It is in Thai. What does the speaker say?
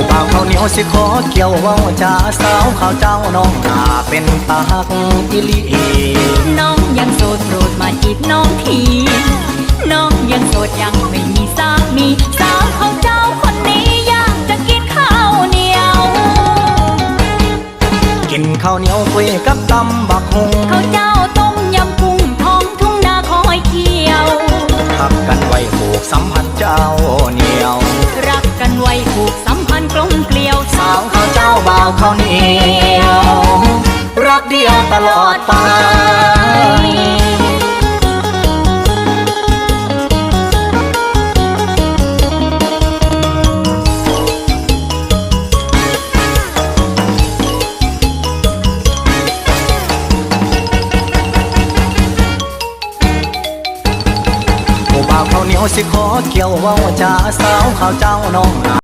ผู้บ่าวเขาวเหนียวสิขอเกี่ยวเว่าจ้าสาวข้าวเจ้าน้องนาเป็นตาหักอีหลีน้องยังโสดโปรดมาจีบน้องที น้องยังโสดยังไม่มีสามีสาวของเจ้าคนนี้อยากจะกินข้าวเหนียว กินข้าวเหนียวคุยกับตำบักฮงข้าวเจ้าต้มยำกุ้งทองทุ่งนาคอยเที่ยวทักกันไว้ผูกสัมพันธ์เจ้าเหนียว รักกันไว้ผูกสั รักเดียวตลอดไปผู้บ่าวข้าวเหนียวสิขอเกี่ยวว่าจ้าสาวข้าวเจ้าน้อง